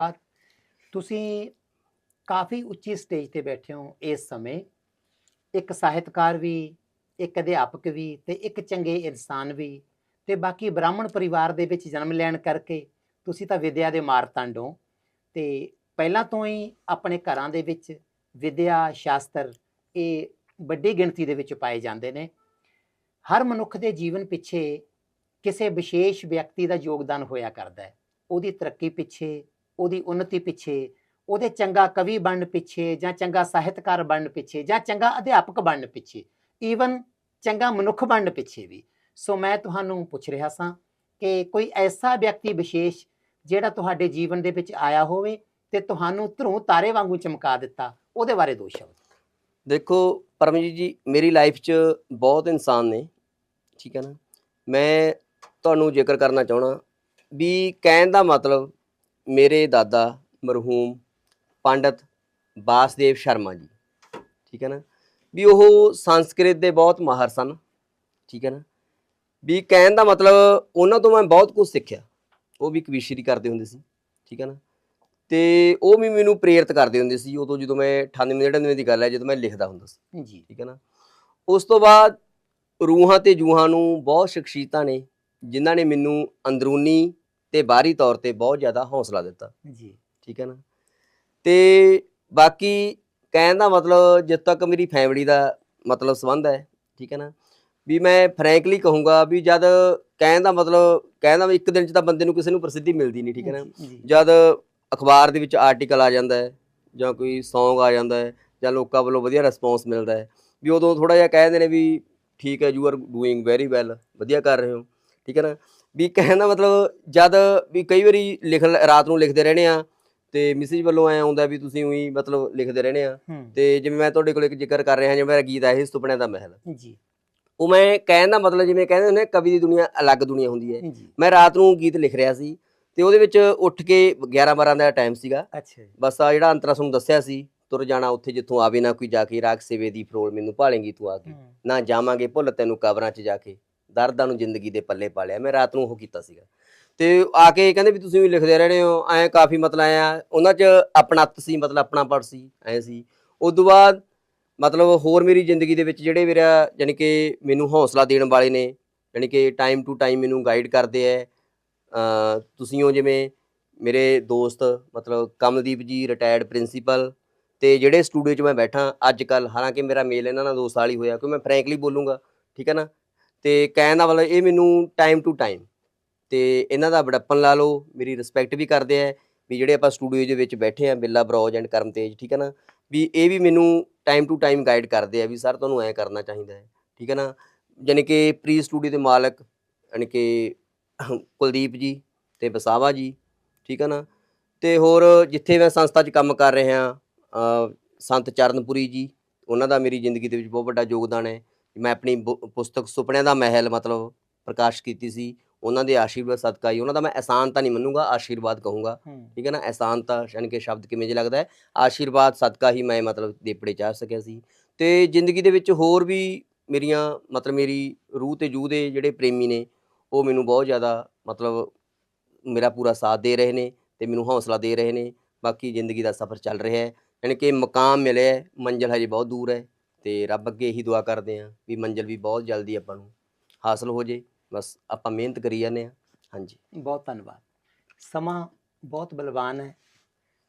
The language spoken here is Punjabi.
ਬਾਤ ਤੁਸੀਂ ਕਾਫੀ ਉੱਚੀ ਸਟੇਜ ਤੇ ਬੈਠੇ ਹੋ ਇਸ ਸਮੇਂ। ਇੱਕ ਸਾਹਿਤਕਾਰ ਵੀ, ਇੱਕ ਅਧਿਆਪਕ ਵੀ ਤੇ ਇੱਕ ਚੰਗੇ ਇਨਸਾਨ ਵੀ ਤੇ ਬਾਕੀ ਬ੍ਰਾਹਮਣ ਪਰਿਵਾਰ ਦੇ ਵਿੱਚ ਜਨਮ ਲੈਣ ਕਰਕੇ ਤੁਸੀਂ ਤਾਂ ਵਿਦਿਆ ਦੇ ਮਾਰਤੰਡ ਹੋ। ਤੇ ਪਹਿਲਾਂ ਤੋਂ ਹੀ ਆਪਣੇ ਘਰਾਂ ਦੇ ਵਿੱਚ ਵਿਦਿਆ, ਸ਼ਾਸਤਰ ਇਹ ਵੱਡੀ ਗਿਣਤੀ ਦੇ ਵਿੱਚ ਪਾਏ ਜਾਂਦੇ ਨੇ। ਹਰ ਮਨੁੱਖ ਦੇ ਜੀਵਨ ਪਿੱਛੇ ਕਿਸੇ ਵਿਸ਼ੇਸ਼ ਵਿਅਕਤੀ ਦਾ ਯੋਗਦਾਨ ਹੋਇਆ ਕਰਦਾ ਹੈ। ਉਹਦੀ ਤਰੱਕੀ ਪਿੱਛੇ ਉਹਦੀ ਉન્નਤੀ ਪਿੱਛੇ, ਉਹਦੇ ਚੰਗਾ ਕਵੀ ਬਣਨ ਪਿੱਛੇ ਜਾਂ ਚੰਗਾ ਸਾਹਿਤਕਾਰ ਬਣਨ ਪਿੱਛੇ ਜਾਂ ਚੰਗਾ ਅਧਿਆਪਕ ਬਣਨ ਪਿੱਛੇ ਈਵਨ ਚੰਗਾ ਮਨੁੱਖ ਬਣਨ ਪਿੱਛੇ ਵੀ। ਸੋ ਮੈਂ ਤੁਹਾਨੂੰ ਪੁੱਛ ਰਿਹਾ ਸਾਂ ਕਿ ਕੋਈ ਐਸਾ ਵਿਅਕਤੀ ਵਿਸ਼ੇਸ਼ ਜਿਹੜਾ ਤੁਹਾਡੇ ਜੀਵਨ ਦੇ ਵਿੱਚ ਆਇਆ ਹੋਵੇ ਤੇ ਤੁਹਾਨੂੰ ਧਰੂ ਤਾਰੇ ਵਾਂਗੂ ਚਮਕਾ ਦਿੱਤਾ, ਉਹਦੇ ਬਾਰੇ ਦੋ ਸ਼ਬਦ। ਦੇਖੋ, ਪਰਮਜੀਤ ਜੀ, ਮੇਰੀ ਲਾਈਫ 'ਚ ਬਹੁਤ ਇਨਸਾਨ ਨੇ, ਠੀਕ ਹੈ ਨਾ? ਮੈਂ ਤੁਹਾਨੂੰ ਜ਼ਿਕਰ ਕਰਨਾ ਚਾਹਣਾ ਵੀ ਕਹਿਣ ਦਾ ਮਤਲਬ ਮੇਰੇ ਦਾਦਾ ਮਰਹੂਮ ਪੰਡਤ ਬਾਸਦੇਵ ਸ਼ਰਮਾ ਜੀ ਠੀਕ ਹੈ ਨਾ? ਵੀ ਉਹ ਸੰਸਕ੍ਰਿਤ ਦੇ ਬਹੁਤ ਮਾਹਰ ਸਨ ਠੀਕ ਹੈ ਨਾ? ਵੀ ਕਹਿਣ ਦਾ ਮਤਲਬ ਉਹਨਾਂ ਤੋਂ ਮੈਂ ਬਹੁਤ ਕੁਝ ਸਿੱਖਿਆ। ਉਹ ਵੀ ਕਵਿਸ਼ਰੀ ਕਰਦੇ ਹੁੰਦੇ ਸੀ ਠੀਕ ਹੈ ਨਾ? ਤੇ ਉਹ ਵੀ ਮੈਨੂੰ ਪ੍ਰੇਰਿਤ ਕਰਦੇ ਹੁੰਦੇ ਸੀ ਉਦੋਂ ਜਦੋਂ ਮੈਂ 98 99 ਦੀ ਗੱਲ ਹੈ ਜਦੋਂ ਮੈਂ ਲਿਖਦਾ ਹੁੰਦਾ ਸੀ ਜੀ। ਠੀਕ ਹੈ ਨਾ? ਉਸ ਤੋਂ ਬਾਅਦ ਰੂਹਾਂ ਤੇ ਜੂਹਾਂ ਨੂੰ ਬਹੁਤ ਸ਼ਖਸੀਅਤਾਂ ਨੇ ਜਿਨ੍ਹਾਂ ਨੇ ਮੈਨੂੰ ਅੰਦਰੂਨੀ ਤੇ ਬਾਹਰੀ ਤੌਰ ਤੇ ਬਹੁਤ ਜ਼ਿਆਦਾ ਹੌਸਲਾ ਦਿੱਤਾ। ਜੀ। ਠੀਕ ਹੈ ਨਾ? ਤੇ ਬਾਕੀ ਕਹਿਣ ਦਾ ਮਤਲਬ ਜਿੱਦ ਤੱਕ ਮੇਰੀ ਫੈਮਿਲੀ ਦਾ ਮਤਲਬ ਸੰਬੰਧ ਹੈ ਠੀਕ ਹੈ ਨਾ? ਵੀ ਮੈਂ ਫਰੈਂਕਲੀ ਕਹੂੰਗਾ ਵੀ ਜਦ ਕਹਿਣ ਦਾ ਮਤਲਬ ਕਹਿਣ ਦਾ ਵੀ ਇੱਕ ਦਿਨ ਚ ਤਾਂ ਬੰਦੇ ਨੂੰ ਕਿਸੇ ਨੂੰ ਪ੍ਰਸਿੱਧੀ ਮਿਲਦੀ ਨਹੀਂ ਠੀਕ ਹੈ ਨਾ? ਜਦ ਅਖਬਾਰ ਦੇ ਵਿੱਚ ਆਰਟੀਕਲ ਆ ਜਾਂਦਾ ਹੈ ਜਾਂ ਕੋਈ Song ਆ ਜਾਂਦਾ ਹੈ ਜਾਂ ਲੋਕਾਂ ਵੱਲੋਂ ਵਧੀਆ ਰਿਸਪੌਂਸ ਮਿਲਦਾ ਹੈ ਵੀ ਉਦੋਂ ਥੋੜਾ ਜਿਹਾ ਕਹਿੰਦੇ ਨੇ ਵੀ ਠੀਕ ਹੈ you are doing very well ਵਧੀਆ ਕਰ ਰਹੇ ਹੋ। ਠੀਕ ਹੈ ਨਾ? ਵੀ ਕਹਿਣ ਦਾ ਮਤਲਬ ਜਦ ਵੀ ਕਈ ਵਾਰੀ ਲਿਖ ਰਾਤ ਨੂੰ ਲਿਖਦੇ ਰਹਿੰਦੇ ਆ ਤੇ ਮੈਸੇਜ ਵੱਲੋਂ ਐ ਆਉਂਦਾ ਵੀ ਤੁਸੀਂ ਉਹੀ ਮਤਲਬ ਲਿਖਦੇ ਰਹਿੰਦੇ ਆ ਹੂੰ। ਤੇ ਜਿਵੇਂ ਮੈਂ ਤੁਹਾਡੇ ਕੋਲ ਇੱਕ ਜ਼ਿਕਰ ਕਰ ਰਿਹਾ ਜਿਵੇਂ ਮੇਰਾ ਗੀਤ ਆਇਆ ਸੀ ਸੁਪਨਿਆਂ ਦਾ ਮਹਿਲ। ਜੀ। ਉਹ ਮੈਂ ਕਹਿਣ ਦਾ ਮਤਲਬ ਜਿਵੇਂ ਕਹਿੰਦੇ ਹੁੰਦੇ ਆ, ਕਵੀ ਦੀ ਦੁਨੀਆ ਅਲੱਗ ਦੁਨੀਆ ਹੁੰਦੀ ਹੈ। ਮੈਂ ਰਾਤ ਨੂੰ ਗੀਤ ਲਿਖ ਰਿਹਾ ਸੀ ਤੇ ਉਹਦੇ ਵਿੱਚ ਉੱਠ ਕੇ 11 12 ਦਾ ਟਾਈਮ ਸੀਗਾ। ਅੱਛਾ ਬਸ ਆ ਜਿਹੜਾ ਅੰਤਰਾ ਤੁਹਾਨੂੰ ਦੱਸਿਆ ਸੀ ਤੁਰ ਜਾਣਾ ਉੱਥੇ ਜਿੱਥੋਂ ਆਵੇ ਨਾ ਕੋਈ ਜਾ ਕੇ ਰਾਖ ਸੇਵੇ ਦੀ ਫਰੋਲ ਮੈਨੂੰ ਭਾਲੇਂਗੀ ਤੂੰ ਆ ਕੇ। ਹੂੰ, ਨਾ ਜਾਵਾਂਗੇ ਭੁੱਲ ਤੈਨੂੰ ਕਬਰਾਂ 'ਚ ਜਾ ਕੇ। ਦਰਦਾਂ ਨੂੰ ਜ਼ਿੰਦਗੀ ਦੇ ਪੱਲੇ ਪਾ ਲਿਆ। ਮੈਂ ਰਾਤ ਨੂੰ ਉਹ ਕੀਤਾ ਸੀਗਾ। ਤੇ ਆ ਕੇ ਕਹਿੰਦੇ ਵੀ ਤੁਸੀਂ ਵੀ ਲਿਖਦੇ ਰਹਿਣੇ ਹੋ। ਐ ਕਾਫੀ ਮਤਲਬ ਆ, ਉਹਨਾਂ 'ਚ ਆਪਣਤ ਸੀ, ਮਤਲਬ ਆਪਣਾ ਪੜ ਸੀ, ਐ ਸੀ। ਉਸ ਤੋਂ ਬਾਅਦ ਮਤਲਬ ਹੋਰ ਮੇਰੀ ਜ਼ਿੰਦਗੀ ਦੇ ਵਿੱਚ ਜਿਹੜੇ ਮੇਰਾ ਯਾਨੀ ਕਿ ਮੈਨੂੰ ਹੌਸਲਾ ਦੇਣ ਵਾਲੇ ਨੇ ਯਾਨੀ ਕਿ ਟਾਈਮ ਟੂ ਟਾਈਮ ਮੈਨੂੰ ਗਾਈਡ ਕਰਦੇ ਐ। ਤੁਸੀਂ ਹੋ ਜਿਵੇਂ ਮੇਰੇ ਦੋਸਤ, ਮਤਲਬ ਕਮਲਦੀਪ ਜੀ ਰਿਟਾਇਰਡ ਪ੍ਰਿੰਸੀਪਲ ਤੇ ਜਿਹੜੇ ਸਟੂਡੀਓ 'ਚ ਮੈਂ ਬੈਠਾ ਅੱਜ ਕੱਲ ਹਾਲਾਂਕਿ ਮੇਰਾ ਮੇਲ ਇਹਨਾਂ ਨਾਲ 2 ਸਾਲ ਹੀ ਹੋਇਆ, ਕਿਉਂਕਿ ਮੈਂ ਫਰੈਂਕਲੀ ਬੋਲੂੰਗਾ, ਠੀਕ ਹੈ ਨਾ? ਤੇ ਕਹਿਣ ਦਾ ਮਤਲਬ ਇਹ ਮੈਨੂੰ ਟਾਈਮ ਟੂ ਟਾਈਮ ਤੇ ਇਹਨਾਂ ਦਾ ਬੜੱਪਨ ਲਾ ਲਓ, ਮੇਰੀ ਰਿਸਪੈਕਟ ਵੀ ਕਰਦੇ ਆ ਵੀ ਜਿਹੜੇ ਆਪਾਂ ਸਟੂਡੀਓ ਦੇ ਵਿੱਚ ਬੈਠੇ ਆ, ਬਿੱਲਾ, ਬਰੋਜ ਐਂਡ ਕਰਮਤੇਜ, ਠੀਕ ਹੈ ਨਾ? ਵੀ ਇਹ ਵੀ ਮੈਨੂੰ ਟਾਈਮ ਟੂ ਟਾਈਮ ਗਾਈਡ ਕਰਦੇ ਆ ਵੀ ਸਰ ਤੁਹਾਨੂੰ ਐਂ ਕਰਨਾ ਚਾਹੀਦਾ ਹੈ, ਠੀਕ ਹੈ ਨਾ? ਯਾਨੀ ਕਿ ਪ੍ਰੀ ਸਟੂਡੀਓ ਦੇ ਮਾਲਕ ਯਾਨੀ ਕਿ ਕੁਲਦੀਪ ਜੀ ਤੇ ਬਸਾਵਾ ਜੀ, ਠੀਕ ਹੈ ਨਾ? ਤੇ ਹੋਰ ਜਿੱਥੇ ਮੈਂ ਸੰਸਥਾ 'ਚ ਕੰਮ ਕਰ ਰਿਹਾ ਸੰਤ ਚਰਨਪੁਰੀ ਜੀ, ਉਹਨਾਂ ਦਾ ਮੇਰੀ ਜ਼ਿੰਦਗੀ ਦੇ ਵਿੱਚ ਬਹੁਤ ਵੱਡਾ ਯੋਗਦਾਨ ਹੈ। ਮੈਂ ਆਪਣੀ ਪੁਸਤਕ ਸੁਪਨਿਆਂ ਦਾ ਮਹਿਲ ਮਤਲਬ ਪ੍ਰਕਾਸ਼ ਕੀਤੀ ਸੀ ਉਹਨਾਂ ਦੇ ਆਸ਼ੀਰਵਾਦ ਸਦਕਾ ਹੀ ਉਹਨਾਂ ਦਾ ਮੈਂ ਅਹਿਸਾਨ ਤਾਂ ਨਹੀਂ ਮੰਨੂਗਾ ਆਸ਼ੀਰਵਾਦ ਕਹੂੰਗਾ। ਠੀਕ ਹੈ ਨਾ? ਅਹਿਸਾਨ ਤਾਂ ਯਾਨੀ ਕਿ ਸ਼ਬਦ ਕਿਵੇਂ ਜਿਹਾ ਲੱਗਦਾ ਹੈ? ਆਸ਼ੀਰਵਾਦ ਸਦਕਾ ਹੀ ਮੈਂ ਮਤਲਬ ਦੇਪੜੇ ਚਾਹ ਸਕਿਆ ਸੀ। ਤੇ ਜ਼ਿੰਦਗੀ ਦੇ ਵਿੱਚ ਹੋਰ ਵੀ ਮੇਰੀਆਂ ਮਤਲਬ ਮੇਰੀ ਰੂਹ ਤੇ ਜੂਹ ਦੇ ਜਿਹੜੇ ਪ੍ਰੇਮੀ ਨੇ ਉਹ ਮੈਨੂੰ ਬਹੁਤ ਜ਼ਿਆਦਾ ਮਤਲਬ ਮੇਰਾ ਪੂਰਾ ਸਾਥ ਦੇ ਰਹੇ ਨੇ ਤੇ ਮੈਨੂੰ ਹੌਸਲਾ ਦੇ ਰਹੇ ਨੇ। ਬਾਕੀ ਜ਼ਿੰਦਗੀ ਦਾ ਸਫ਼ਰ ਚੱਲ ਰਿਹਾ ਹੈ। ਯਾਨੀ ਕਿ ਮਕਾਮ ਮਿਲਿਆ ਮੰਜ਼ਿਲ ਹਜੇ ਬਹੁਤ ਦੂਰ ਹੈ। ਤੇ ਰੱਬ ਅੱਗੇ ਇਹੀ ਦੁਆ ਕਰਦੇ ਹਾਂ ਵੀ ਮੰਜ਼ਿਲ ਵੀ ਬਹੁਤ ਜਲਦੀ ਆਪਾਂ ਨੂੰ ਹਾਸਲ ਹੋ ਜੇ, ਬਸ ਆਪਾਂ ਮਿਹਨਤ ਕਰੀ ਜਾਂਦੇ ਹਾਂ। ਹਾਂਜੀ। ਬਹੁਤ ਧੰਨਵਾਦ। ਸਮਾਂ ਬਹੁਤ ਬਲਵਾਨ ਹੈ।